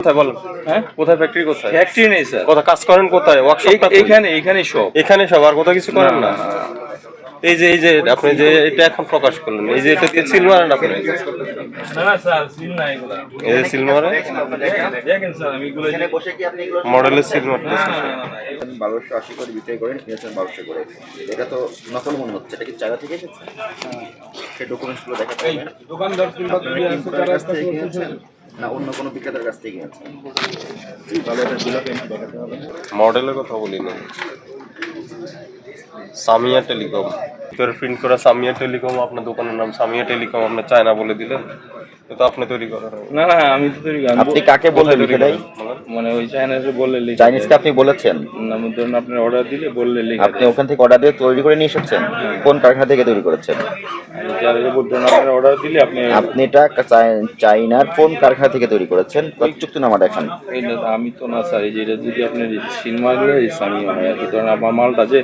কোথায় বলেন? হ্যাঁ? কোথায় ফ্যাক্টরি কোথায়? ফ্যাক্টরি নেই স্যার কোথায় কাজ করেন কোথায়? ওয়ার্কশপটা এই- এইখানে এইখানে সব। এখানে সব আর কোথাও কিছু করেন না? এই যে এই যে আপনি যে এটা এখন প্রকাশ করলেন এই যে এটা দিয়ে সিল মারেন আপনি? না না স্যার সিল না এগুলা। এই যে সিল মারে এখানে মডেলের সিল মারতেছে বারোশো আশি করে বিক্রয় করেন কিনেছেন বারোশো করে। এটা তো নকল মনে হচ্ছে এটা কি চায়না থেকে এসেছে? সেই ডকুমেন্টসগুলো দেখাতে দোকানদার কিংবা না অন্য কোনো বিক্রেতার কাছ থেকে? বিল দেখাতে মডেলের কথা বলিনি সামিয়া টেলিকম। ভিতরে প্রিন্ট করা সামিয়া টেলিকম আপনার দোকানের নাম সামিয়া টেলিকম আপনার চায়না বলে দিলেন এটা আপনি তৈরি করেন। না না আমি তো তৈরি আমি আপনি কাকে বললে লিখে দেয় মানে ওই চাইনাতে বললে লিখে চাইনিজকে আপনি বলেছেন। না ধরুন আপনি অর্ডার দিলে বললে লিখে আপনি ওখান থেকে অর্ডার দিয়ে তৈরি করে নিয়ে এসেছেন? কোন কারখানা থেকে তৈরি করেছেন? অর্ডার দিলে আপনি আপনি এটা চাই- চাইনার কোন কারখানা থেকে তৈরি করেছেন? চুক্তি নামা দেখান। তো আমি তো না স্যার এই যে এটা যদি আপনি সিনেমা হয় আর কি ধরুন আমার মালটা যে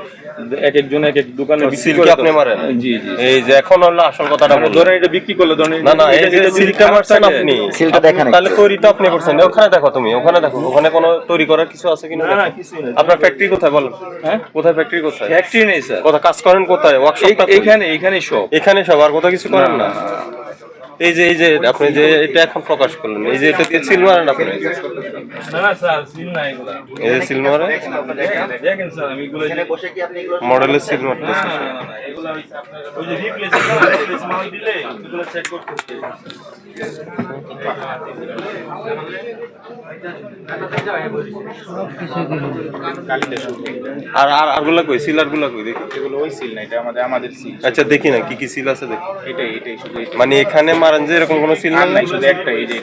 এক একজন এক এক দোকানে বিক্রি করে তো- আপনি মারেন। জি জি এই যে এখন হলো আসল কথাটা মানে বলুন। ধরেন এটা বিক্রি করলে ধরেন না না এই যে সিলটা মারছেন আপনি। সিলটা দেখেন তাহলে তৈরি তো আপনি করছেন। ওখানে দেখো তুমি ওখানে দেখো। ওখানে কোনো তৈরি করার কিছু আছে কিনা না, কিছু নেই। আপনার ফ্যাক্টরি কোথায় বলেন? হ্যাঁ? কোথায় ফ্যাক্টরি কোথায়? ফ্যাক্টরি নেই স্যার। কোথায়? কাজ করেন কোথায়? ওয়ার্কশপ এখানে এইখানে সব। এখানে সব আর কোথাও কিছু করেন না। এই যে এই যে আপনি যে এটা এখন প্রকাশ করলেন। এই যে এটা দিয়ে সিল মারেন আপনি না না স্যার সিল না এগুলা। এই যে সিল মারে দেখেন স্যার আমি এগুলো যে- বসে কি আপনি এগুলো মডেলের সিল মারতেছে। আর আর আরগুলা কই? সিলারগুলা কই? দেখি। এগুলো ওই সিল না এটা আমাদের আমাদের সিল আচ্ছা দেখি না কি কি সিল আছে দেখি। এটাই এটাই শুধু মানে এখানে মারেন যে এরকম কোনো আর নাই? শুধু একটা এই যে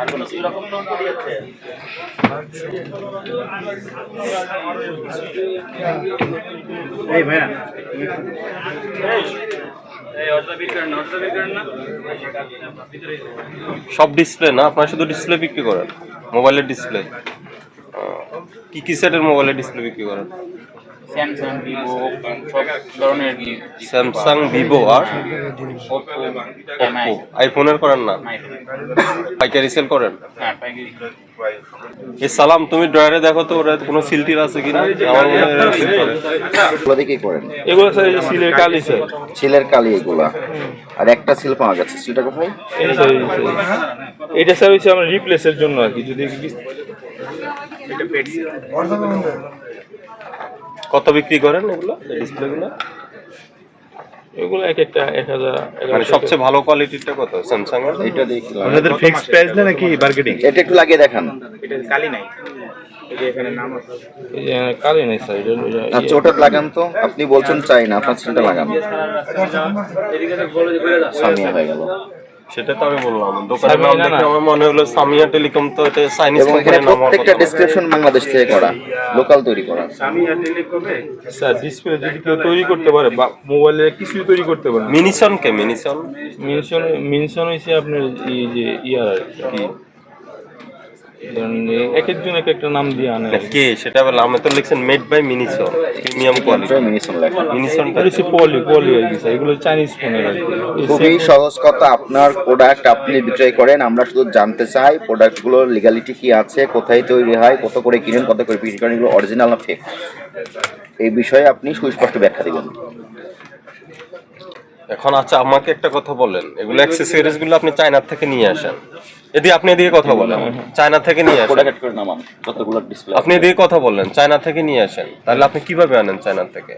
আর কোনো এই ভাইয়া। সব ডিসপ্লে না? আপনারা শুধু ডিসপ্লে বিক্রি করেন? মোবাইলের ডিসপ্লে? কি কি সেটের মোবাইলের ডিসপ্লে বিক্রি করেন? স্যামসাং ভিভো সব ধরনের স্যামসাং ভিভো আর ওপো ওপো আইফোনের করেন না? পাইকারি সেল করেন? হ্যাঁ পাইকারি এই সালাম তুমি ড্রয়ারে দেখো তো ওরা কোনো সিল টিল আছে কিনা? আমার মনে হয় এরা seal করে। এগুলো দেখেই করেন? এগুলো স্যার সিলের কালি স্যার সিলের কালি এগুলা। আর একটা সিল পাওয়া গেছে সিলটা কোথায়। এটা স্যার হচ্ছে আমরা রিপ্লেসের জন্য আর কি যদি কত বিক্রি করেন এগুলো? ডিসপ্লে গুলো এগুলো এক একটা এক হাজার মানে সবচেয়ে ভালো কোয়ালিটিটা কত? স্যামসাং এর? এটা দেখলাম। আপনাদের ফিক্সড প্রাইস না নাকি মার্কেটিং এটা একটু লাগিয়ে দেখান। এটা কালি নাই। কালি স্যার আচ্ছা ওটা লাগান তো। আপনি বলছেন চাই না আপনার সিলটা লাগান। সামিয়া হয়ে গেল। সেটা তো আমি বললাম। দোকানের নাম দেখে আমার মনে হলো সামিয়া টেলিকম তো এটা চাইনিজ কোম্পানির নাম প্রত্যেকটা ডেসক্রিপশন বাংলাদেশ থেকে করা লোকাল তৈরি করা। স্যার ডিসপ্লে যদি কেউ তৈরি করতে পারে বা মোবাইলে কিছুই তৈরি করতে পারে মিনিসন কে মিনিসন মিনিসন মিনিসন হয়েছে আপনার এই যে ইয়ার আর কি? এক একজন এক একটা নাম দিয়ে আনে কে? সেটা বলে আমি তো লিখছেন মেড বাই মিনিসন প্রিমিয়াম কোয়ালিটি মিনিসন লেখা। মিনিসনটা এটা হচ্ছে পলি পলি আর কি এগুলো চাইনিজ ফোনের এই খুবই সহজ কথা আপনার প্রোডাক্ট আপনি বিক্রয় করেন আমরা শুধু জানতে চাই প্রোডাক্টগুলোর লিগালিটি কি আছে কোথায় তৈরি হয় কত করে কিনেন কত করে বিক্রি করেন এগুলো অরিজিনাল না ফেক এই বিষয়ে আপনি সুস্পষ্ট ব্যাখ্যা দিবেন। এখন আচ্ছা আমাকে একটা কথা বলেন। এগুলো অ্যাক্সেসরিজগুলো আপনি চায়না থেকে নিয়ে আসেন। এদিকে আপনি এদিকে কথা বলেন। চায়না থেকে নিয়ে আসেন। প্রোডাক্ট করে নামান যতগুলো ডিসপ্লে আপনি এদিকে কথা বললেন চায়না থেকে নিয়ে আসেন। তাহলে আপনি কীভাবে আনেন চায়না থেকে?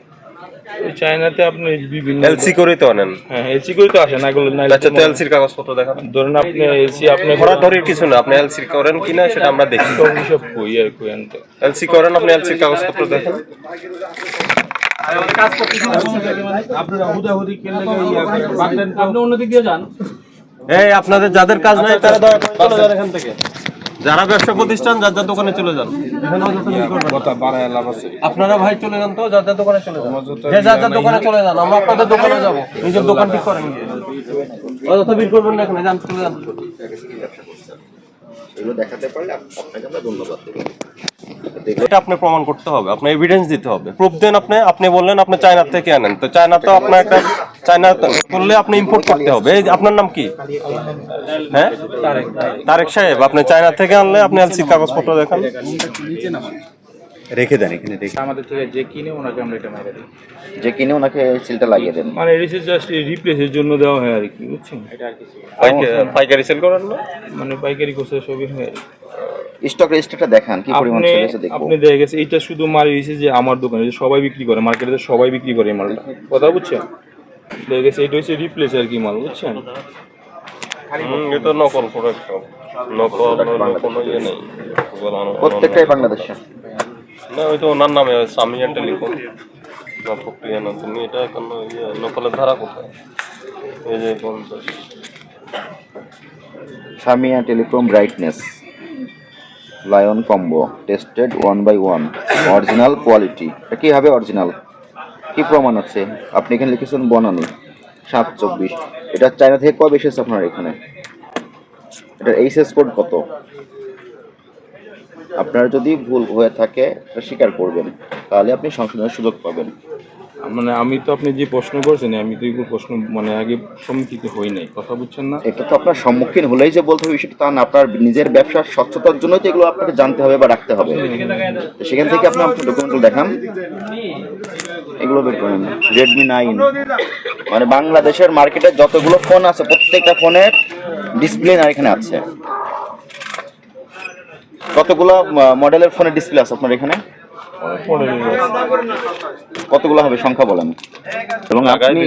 চায়নাতে আপনি বিভিন্ন এলসি করে তো আনেন। হ্যাঁ এলসি করে তো আসে না এগুলো না আচ্ছা তো এলসির কাগজপত্র দেখান ধরেন আপনি এলসি আপনি ধরাধরির কিছু না আপনি এলসি করেন কিনা সেটা আমরা দেখি। সব সব কই আর কই আনতে। এলসি করেন আপনি এলসির কাগজপত্র দেখেন। আপনি অন্যদিক দিয়ে যান। এই আপনাদের যাদের কাজ নাই তারা দয়া করে চলে যান এখান থেকে। যারা ব্যবসা প্রতিষ্ঠান যার যার দোকানে চলে যান। আপনারা ভাই চলে যান তো যার যার দোকানে চলে যান। যে যার যার দোকানে চলে যান আমরা আপনাদের দোকানে যাব নিজের দোকান ঠিক করেন গিয়ে। অযথা ভিড় করবেন না এখানে যান চলে যান। এগুলো দেখাতে পারলে আপনাকে আমরা ধন্যবাদ দেবো। এটা আপনি প্রমাণ করতে হবে আপনি এভিডেন্স দিতে হবে। প্রুফ দেন আপনি আপনি বললেন আপনি চায়না থেকে আনেন। তো চায়না তো আপনার একটা চায়না করলে আপনি ইম্পোর্ট করতে হবে। এই আপনার নাম কি? হ্যাঁ? তারেক সাহেব আপনি চায়না থেকে আনলে আপনি এলসির কাগজপত্র দেখান। রেখে দেন এখানে রেখে আমাদের থেকে যে কিনে ওনাকে আমরা এটা মেরে দিই। যে কিনে ওনাকে সিলটা লাগিয়ে দেন। মানে এটা জাস্ট রিপ্লেসের জন্য দেওয়া হয় আর কি বুঝছেন? এটা আর কিছু পাইকারি সেল করেন না মানে পাইকারি কোর্সে সবই হয় স্টক রেজিস্টারটা দেখান কি পরিমাণ সেল হয়েছে আপনি দেখে গেছে এইটা শুধু মাল যে আমার দোকানে যে সবাই বিক্রি করে মার্কেটে সবাই বিক্রি করে এই মালটা। কথা বুঝছেন? দেখে এটা হচ্ছে রিপ্লেস আর কি মাল বুঝছেন? এটা নকল প্রোডাক্ট নকল কোনো ইয়ে নেই। প্রত্যেকটাই বাংলাদেশে। না ওই তো ওনার নামে সামিয়া টেলিকম না প্রক্রিয়া না তুমি এটা এখন ইয়ে নকলের ধারা কোথায়? এই যে পঞ্চাশ Samia telecom brightness lion combo tested one by one original quality এটা কি হবে অরিজিনাল কি প্রমাণ আছে? আপনি এখানে লিখেছেন বনানি সাত চব্বিশ। এটা চায়না থেকে কবে এসেছে আপনার এখানে? এটার এইচএস কোড কত? আপনার যদি ভুল হয়ে থাকে স্বীকার করবেন। তাহলে আপনি সংশোধনের সুযোগ পাবেন। মানে আমি তো আপনি যে প্রশ্ন করছেন আমি তো এগুলো প্রশ্ন মানে আগে সম্মুখীন হই নাই। কথা বুঝছেন না? এটা তো আপনার সম্মুখীন হলেই যে বলতে হবে বিষয়টা তা না। আপনার নিজের ব্যবসার স্বচ্ছতার জন্যই তো এগুলো আপনাকে জানতে হবে বা রাখতে হবে। সেখান থেকে আপনি আপনার ডকুমেন্টগুলো দেখান। এগুলো বের করেন। রেডমি নাইন মানে বাংলাদেশের মার্কেটে যতগুলো ফোন আছে প্রত্যেকটা ফোনের ডিসপ্লে না এখানে আছে। কতগুলো মডেলের ফোনের ডিসপ্লে আছে আপনার এখানে? কতগুলো হবে সংখ্যা বলেন। এবং আপনি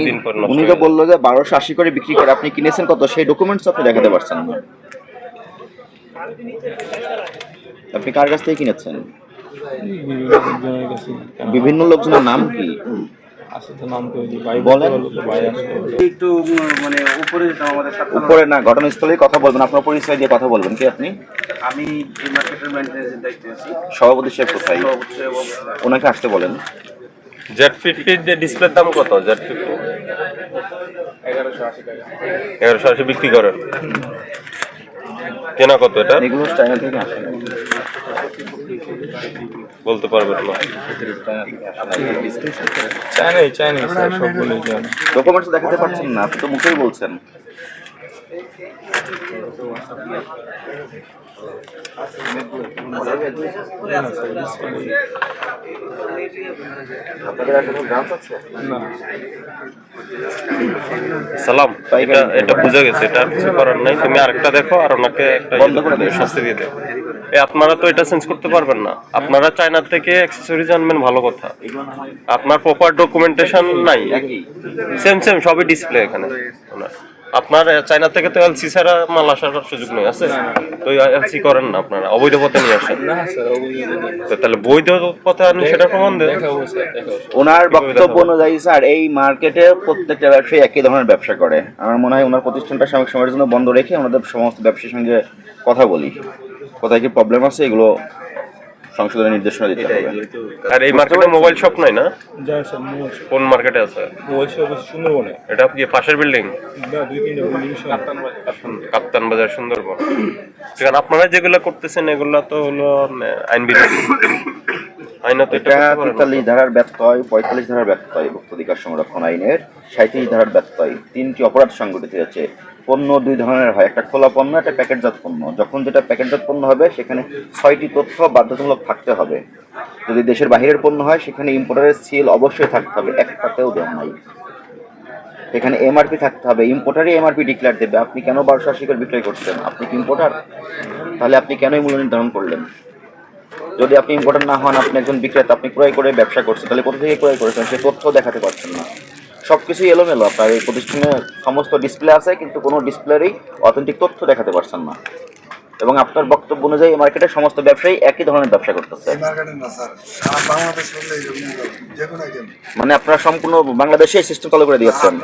উনি তো। বলল যে বারোশো আশি করে বিক্রি করে আপনি কিনেছেন কত? সেই ডকুমেন্টস আপনি দেখাতে পারছেন না। আপনি কার কাছ থেকে কিনেছেন? বিভিন্ন লোকজনের নাম কি? নাম তো ওই যে ভাই বলেন। বলতে পারল তো ভাই আসতো একটু মানে উপরে যেতাম আমাদের উপরে না ঘটনাস্থলেই কথা বলবেন আপনার পরিচয় দিয়ে কথা বলবেন কি আপনি? আমি এই মার্কেটের মেনটেন্সের দায়িত্বে আছি। সভাপতি সাহেব কোথায়? ওনাকে আসতে বলেন। জেড ফিফটির যে ডিসপ্লের দাম কত? জেড ফিফটি এগারোশো আশি টাকা। এগারোশো আশি বিক্রি করেন। কেনা কত এটা? এগুলো চায়না থেকে আসে। বলতে পারবে না। চায়নাই চায়নাই স্যার সবগুলোই চায়না ডকুমেন্টস দেখাতে পারছেন না আপনি তো মুখেই বলছেন। সালাম এটা এটা বুঝে গেছে এটা আর কিছু করার নাই। তুমি আরেকটা দেখো আর ওনাকে একটা দিও। শাস্তি দিয়ে দেবো আপনারা তো এটা চেঞ্জ করতে পারবেন না। আপনারা চায়না থেকে অ্যাক্সেসরিজ আনবেন ভালো কথা। আপনার প্রপার ডকুমেন্টেশন নাই। সেম সেম সবই ডিসপ্লে এখানে। ওনার। আপনার চায়না থেকে তো এলসি ছাড়া মাল আসার সুযোগ নেই আছে? তো এলসি করেন না আপনারা অবৈধ পথে নিয়ে আসেন? না তো তাহলে বৈধ পথে আনেন সেটা প্রমাণ দেন। ওনার বক্তব্য অনুযায়ী স্যার এই মার্কেটে প্রত্যেকটা ব্যবসায়ী একই ধরনের ব্যবসা করে। আমার মনে হয় ওনার প্রতিষ্ঠানটা সাময়িক সময়ের জন্য বন্ধ রেখে ওনাদের সমস্ত ব্যবসায়ীর সঙ্গে কথা বলি। কোথায় কি প্রবলেম আছে এগুলো সংশোধনের নির্দেশনা দিতে হবে। আর এই মার্কেটে মোবাইল শপ নাই না? যার স্যার মোবাইল কোন মার্কেটে আছে? মোবাইল শপ আছে সুন্দরবনে। এটা কি পাশের বিল্ডিং না দুই তিনটা বিল্ডিং কাপ্তান বাজার। সুন্দরবন। কারণ আপনারা যেগুলো করতেছেন এগুলো তো হলো আইন বিরোধী আইনত এটা। তেতাল্লিশ ধারার ব্যত্যয় পঁয়তাল্লিশ ধারার ব্যত্যয় ভোক্তাধিকার সংরক্ষণ আইনের সাঁত্রিশ ধারার ব্যত্যয়। তিনটি অপরাধ সংগঠিত হয়েছে। পণ্য দুই ধরনের হয়। একটা খোলা পণ্য, একটা প্যাকেটজাত পণ্য। যখন যেটা প্যাকেটজাত পণ্য হবে, সেখানে ছয়টি তথ্য বাধ্যতামূলক থাকতে হবে। যদি দেশের বাইরের পণ্য হয়, সেখানে ইম্পোর্টারের সিল অবশ্যই থাকতে হবে। একটাতেও দেওয়া নাই। এখানে এমআরপি থাকতে হবে। ইম্পোর্টারই এমআরপি ডিক্লেয়ার দেবে। আপনি কেন বারোশো আশি করে বিক্রয় করছেন? আপনি কি ইম্পোর্টার তাহলে আপনি কেনই মূল্য নির্ধারণ করলেন? যদি আপনি ইম্পোর্টার না হন, আপনি একজন বিক্রেতা, আপনি ক্রয় করে ব্যবসা করছেন, তাহলে কোথা থেকে ক্রয় করেছেন? সে তথ্য দেখাতে পারছেন না। সব কিছুই এলোমেলো। আপনার এই প্রতিষ্ঠানে সমস্ত ডিসপ্লে আছে কিন্তু কোনো ডিসপ্লেরই অথেন্টিক তথ্য দেখাতে পারছেন না। এবং আপনার বক্তব্য অনুযায়ী মার্কেটে সমস্ত ব্যবসায়ী একই ধরনের ব্যবসা করতেছে। মার্কেটে না স্যার। সারা বাংলাদেশ হলে এরকম যে কোনো একজন। মানে আপনারা সম্পূর্ণ বাংলাদেশে সিস্টেম চালু করে দিয়েছেন।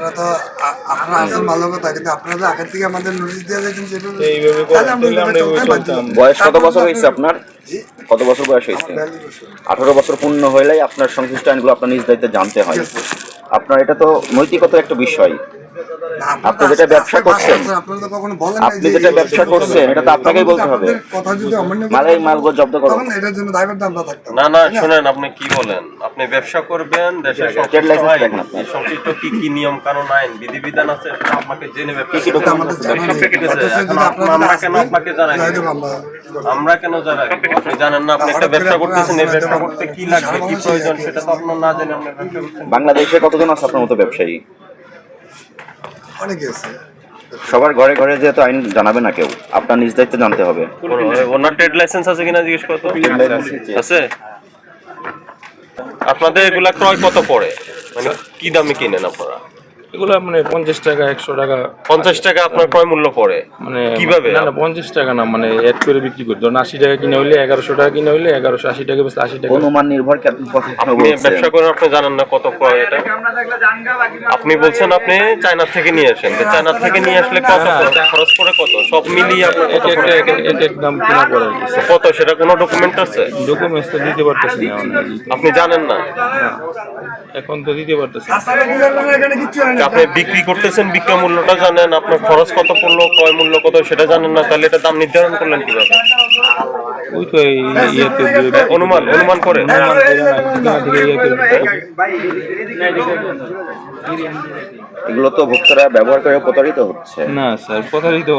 বয়স কত বছর হয়েছে আপনার? কত বছর বয়স হয়েছে? আঠারো বছর। পূর্ণ হলেই আপনার সংশ্লিষ্ট আইনগুলো আপনার নিজ দায়িত্বে জানতে হয়। আপনার এটা তো নৈতিকতার একটা বিষয়। আপনি যেটা ব্যবসা করছেন, বছর আপনারা তো কখনো বলেন নাই আপনি যেটা ব্যবসা করছেন এটা তো আপনাকেই বলতে হবে। মালাই জব্দ করো। না না শুনেন আপনি কি বলেন? আপনি ব্যবসা করবেন দেশের সংশ্লিষ্ট কি কি নিয়ম কানুন আইন বিধিবিধান আছে আপনাকে জেনে ব্যবসা আমরা কেন আপনাকে জানাই আমরা কেন জানাই আপনি জানেন না আপনি একটা ব্যবসা করতেছেন এই ব্যবসা করতে কি লাগবে কি প্রয়োজন সেটা তো আপনার না জেনে আপনি ব্যবসা করছেন। বাংলাদেশে কতজন আছে আপনার মতো ব্যবসায়ী? অনেকে আছে সবার ঘরে ঘরে যেহেতু আইন জানাবে না কেউ আপনার নিজ দায়িত্ব জানতে হবে। ওনার ট্রেড লাইসেন্স আছে কিনা জিজ্ঞেস করতো আছে? আপনাদের এগুলা ক্রয় কত পড়ে? মানে কি দামে কিনেন আপনারা? এগুলো মানে পঞ্চাশ টাকা একশো টাকা। পঞ্চাশ টাকা আপনার ক্রয় মূল্য পড়ে? মানে কীভাবে? না না পঞ্চাশ টাকা না মানে অ্যাড করে বিক্রি করি। ধরুন আশি টাকা কিনে হইলে এগারোশো টাকা কিনে হইলে এগারোশো আশি টাকা বেশি আশি টাকা। অনুমান নির্ভর কি আপনি কথা আপনি ব্যবসা করেন আপনি জানেন না কত ক্রয় এটা। আপনি বলছেন আপনি চায়নার থেকে নিয়ে আসেন। তো চায়নার থেকে নিয়ে আসলে কত খরচ পড়ে কত? সব মিলিয়ে আপনার কত এক পড়ে? একটা এক এক দাম কিনা পড়ে আর কি কত? সেটা কোনো ডকুমেন্ট আছে? ডকুমেন্টস তো দিতে পারতেছি না। আপনি জানেন না? এখন তো দিতে পারতেছি না। এখানে কিচ্ছু হয় না। আপনি বিক্রি করতেছেন বিক্রয় মূল্যটা জানেন আপনার খরচ কত পড়ল ক্রয় মূল্য কত সেটা জানেন না তাহলে এটা দাম নির্ধারণ করলেন কীভাবে? ওই তো ইয়েতে অনুমান অনুমান করে। এগুলো তো ভোক্তারা ব্যবহার করে প্রতারিত হচ্ছে। না স্যার প্রতারিত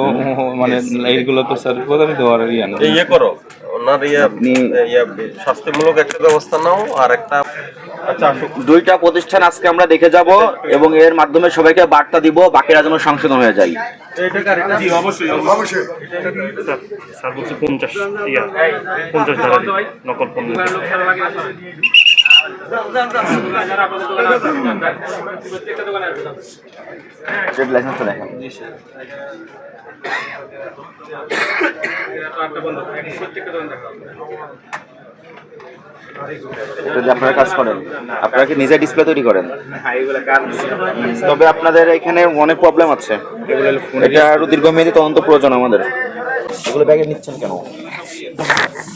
মানে এইগুলো তো স্যার প্রতারিত হওয়ার ইয়ে না। ইয়ে করো ওনার ইয়ে আপনি- ইয়ে শাস্তিমূলক একটা ব্যবস্থা নাও আর একটা দুইটা প্রতিষ্ঠান আজকে আমরা দেখে যাব এবং এর মাধ্যমে সবাইকে বার্তা দিব বাকিরা যেন সংশোধন হয়ে যায়। জি অবশ্যই অবশ্যই। দিয়ে আপনারা কাজ করেন, আপনারা কি নিজে ডিসপ্লে তৈরি করেন? তবে আপনাদের এখানে অনেক প্রবলেম আছে। এটা আরও দীর্ঘমেয়াদী তদন্ত প্রয়োজন আমাদের। এগুলো ব্যাগে নিচ্ছেন কেন?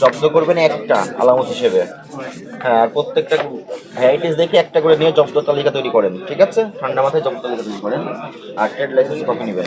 জব্দ করবেন একটা আলামত হিসেবে। হ্যাঁ আর প্রত্যেকটা ভ্যারাইটিস দেখে একটা করে নিয়ে জব্দ তালিকা তৈরি করেন, ঠিক আছে? ঠান্ডা মাথায় জব্দ তালিকা তৈরি করেন। আর ট্রেড লাইসেন্স কপি নেবেন।